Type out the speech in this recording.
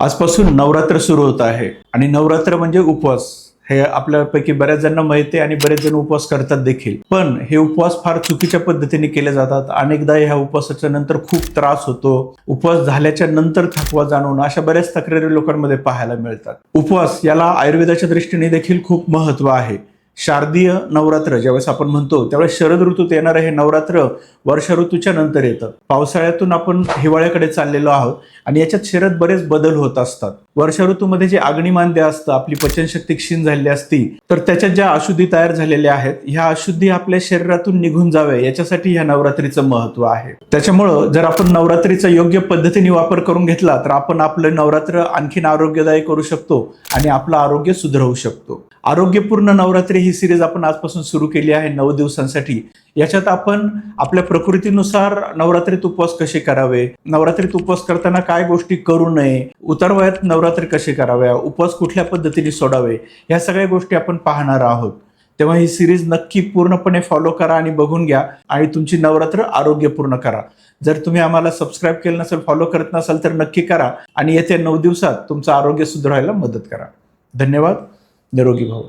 आजपासून नवरात्र सुरू होत आहे. आणि नवरात्र म्हणजे उपवास. हे आपल्यापैकी बऱ्याच जणांना माहिती आहे आणि बरेच जण उपवास करतात देखील. पण हे उपवास फार चुकीच्या पद्धतीने केले जातात. अनेकदा ह्या उपवासाच्या नंतर खूप त्रास होतो. उपवास झाल्याच्यानंतर थकवा जाणवणं अशा बऱ्याच तक्रारी लोकांमध्ये पाहायला मिळतात. उपवास याला आयुर्वेदाच्या दृष्टीने देखील खूप महत्त्व आहे. शारदीय नवरात्र ज्यावेळेस आपण म्हणतो त्यावेळेस शरद ऋतूत येणारं हे नवरात्र वर्ष ऋतूच्या नंतर येतं. पावसाळ्यातून आपण हिवाळ्याकडे चाललेलो आहोत आणि याच्यात शरद बरेच बदल होत असतात. वर्ष ऋतूमध्ये जे अग्निमांद्य असतं आपली पचनशक्ती क्षीण झालेली असती तर त्याच्यात ज्या अशुद्धी तयार झालेल्या आहेत ह्या अशुद्धी आपल्या शरीरातून निघून जावे याच्यासाठी ह्या नवरात्रीचं महत्त्व आहे. त्याच्यामुळं जर आपण नवरात्रीचा योग्य पद्धतीने वापर करून घेतला तर आपण आपलं नवरात्र आणखीन आरोग्यदायी करू शकतो आणि आपलं आरोग्य सुधरवू शकतो. आरोग्यपूर्ण नवरात्री ही सिरीज आपण आजपासून सुरू केली आहे नऊ दिवसांसाठी. याच्यात आपण आपल्या प्रकृतीनुसार नवरात्रीत उपवास कसे करावे नवरात्रीत उपवास करताना काय गोष्टी करू नये उतार वयात नवरात्री कसे कराव्या उपवास कुठल्या पद्धतीने सोडावे या सगळ्या गोष्टी आपण पाहणार आहोत. तेव्हा ही सिरीज नक्की पूर्णपणे फॉलो करा आणि बघून घ्या आणि तुमची नवरात्र आरोग्यपूर्ण करा. जर तुम्ही आम्हाला सबस्क्राईब केलं नसेल फॉलो करत नसाल तर नक्की करा आणि येत्या नऊ दिवसात तुमचं आरोग्य सुधारायला मदत करा. धन्यवाद. निरोगी भाऊ.